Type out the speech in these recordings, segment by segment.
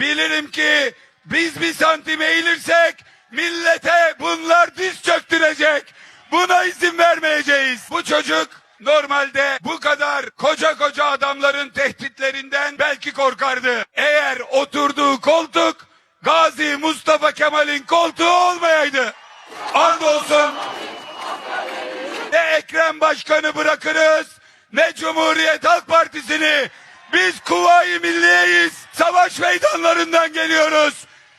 Bilirim ki biz bir santim eğilirsek millete bunlar diz çöktürecek. Buna izin vermeyeceğiz. Bu çocuk normalde bu kadar koca koca adamların tehditlerinden belki korkardı. Eğer oturduğu koltuk Gazi Mustafa Kemal'in koltuğu olmayaydı. Andolsun ne Ekrem Başkan'ı bırakırız ne Cumhuriyet Halk Partisi'ni. Biz Kuvayi Milliye'yiz. Savaş meydanlarından geliyoruz.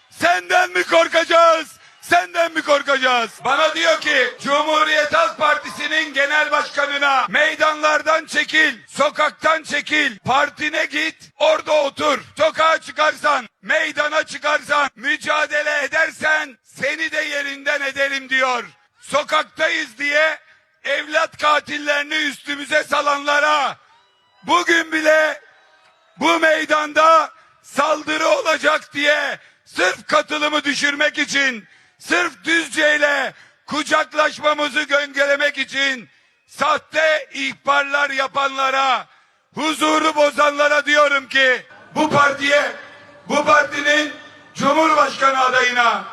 Senden mi korkacağız? Senden mi korkacağız? Bana diyor ki Cumhuriyet Halk Partisi'nin genel başkanına meydanlardan çekil, sokaktan çekil, partine git, orada otur. Sokağa çıkarsan, meydana çıkarsan, mücadele edersen seni de yerinden ederim diyor. Sokaktayız diye evlat katillerini üstümüze salanlara bugün bile bu meydanda saldırı olacak diye sırf katılımı düşürmek için, sırf Düzce kucaklaşmamızı göngelemek için sahte ihbarlar yapanlara, huzuru bozanlara diyorum ki bu partiye, bu partinin Cumhurbaşkanı adayına,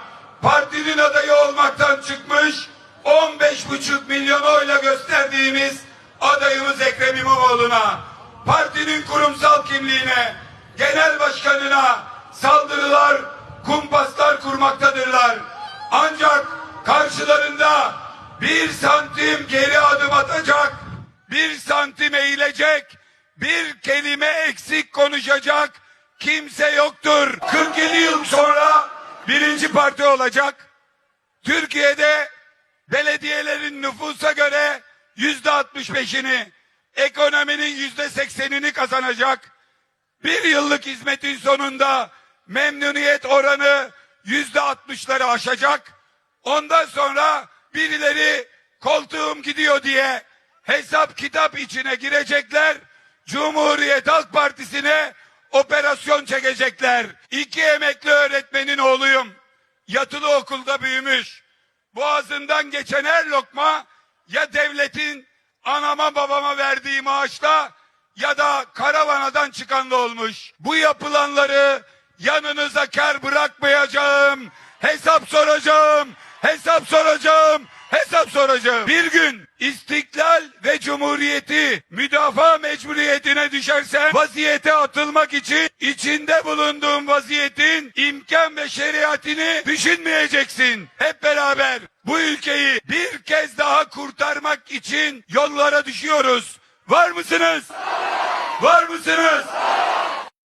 partinin adayı olmaktan çıkmış 15,5 milyon oyla gösterdiğimiz adayımız Ekrem İmamoğlu'na, partinin kurumsal kimliğine, genel başkanına saldırılar, kumpaslar kurmaktadırlar. Ancak karşılarında bir santim geri adım atacak, bir santim eğilecek, bir kelime eksik konuşacak kimse yoktur. 47 yıl sonra birinci parti olacak. Türkiye'de belediyelerin nüfusa göre yüzde 65'ini, ekonominin yüzde 80'ini kazanacak. Bir yıllık hizmetin sonunda memnuniyet oranı yüzde 60'ları aşacak. Ondan sonra birileri koltuğum gidiyor diye hesap kitap içine girecekler. Cumhuriyet Halk Partisi'ne operasyon çekecekler. İki emekli öğretmenin oğluyum. Yatılı okulda büyümüş. Boğazından geçen her lokma ya devletin anama babama verdiği maaşla ya da karavanadan çıkanla olmuş. Bu yapılanları yanınıza kar bırakmayacağım. Hesap soracağım. Hesap soracağım. Hesap soracağım. Bir gün istiklal ve cumhuriyeti müdafaa mecburiyetine düşersen vaziyete atılmak için içinde bulunduğun vaziyetin imkan ve şeriatini düşünmeyeceksin. Hep beraber bu ülkeyi bir kez daha kurtarmak için yollara düşüyoruz. Var mısınız? Var mısınız?